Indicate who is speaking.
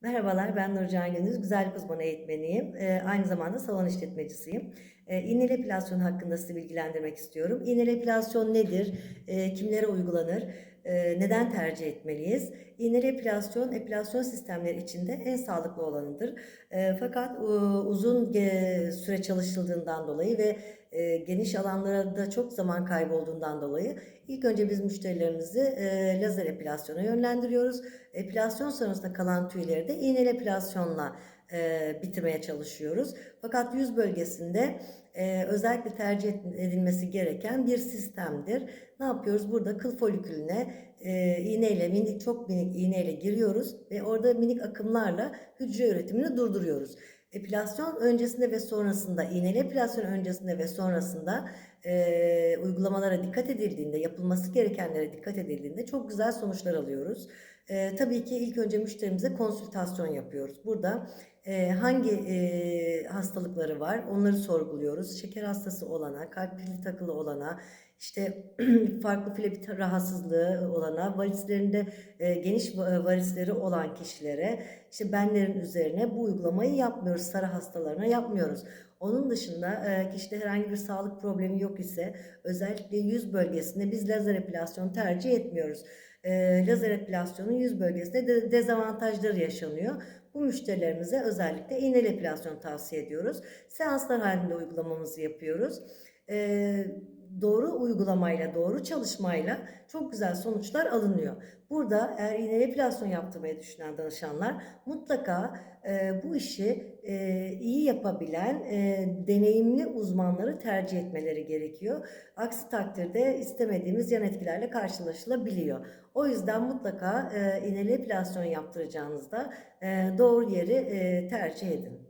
Speaker 1: Merhabalar, ben Nurcan Gündüz, güzellik uzmanı eğitmeniyim. Eee, aynı zamanda salon işletmecisiyim. Eee, iğneli epilasyon hakkında sizi bilgilendirmek istiyorum. İğneli epilasyon nedir? Eee, kimlere uygulanır? Eee, neden tercih etmeliyiz? İğneli epilasyon, epilasyon sistemleri içinde en sağlıklı olanıdır. Fakat uzun süre çalışıldığından dolayı ve eee, geniş alanlara da çok zaman kaybolduğundan dolayı ilk önce biz müşterilerimizi eee, lazer epilasyona yönlendiriyoruz. Epilasyon sonrasında kalan tüyleri de iğneli epilasyonla e, bitirmeye çalışıyoruz. Fakat yüz bölgesinde e, özellikle tercih ed- edilmesi gereken bir sistemdir. Ne yapıyoruz? Burada kıl folikülüne e, iğneyle minik çok minik iğneyle giriyoruz ve orada minik akımlarla hücre üretimini durduruyoruz. Epilasyon öncesinde ve sonrasında, iğneli epilasyon öncesinde ve sonrasında e, uygulamalara dikkat edildiğinde, yapılması gerekenlere dikkat edildiğinde çok güzel sonuçlar alıyoruz. E, tabii ki ilk önce müşterimize konsültasyon yapıyoruz. Burada e, hangi e, hastalıkları var onları sorguluyoruz. Şeker hastası olana, kalp pili takılı olana, işte farklı flebit rahatsızlığı olana, varislerinde e, geniş va- varisleri olan kişilere, işte benlerin üzerine bu uygulamayı yapmıyoruz. Sarı hastalarına yapmıyoruz. Onun dışında e, kişide herhangi bir sağlık problemi yok ise özellikle yüz bölgesinde biz lazer epilasyon tercih etmiyoruz. E, lazer epilasyonun yüz bölgesinde de dezavantajları yaşanıyor. Bu müşterilerimize özellikle iğneli epilasyon tavsiye ediyoruz. Seanslar halinde uygulamamızı yapıyoruz. E, doğru uygulamayla, doğru çalışmayla çok güzel sonuçlar alınıyor. Burada eğer iğneli epilasyon yaptırmayı düşünen danışanlar mutlaka e, bu işi e, iyi yapabilen e, deneyimli uzmanları tercih etmeleri gerekiyor. Aksi takdirde istemediğimiz yan etkilerle karşılaşılabiliyor. O yüzden mutlaka e, iğneli epilasyon yaptıracağınızda e, doğru yeri e, tercih edin.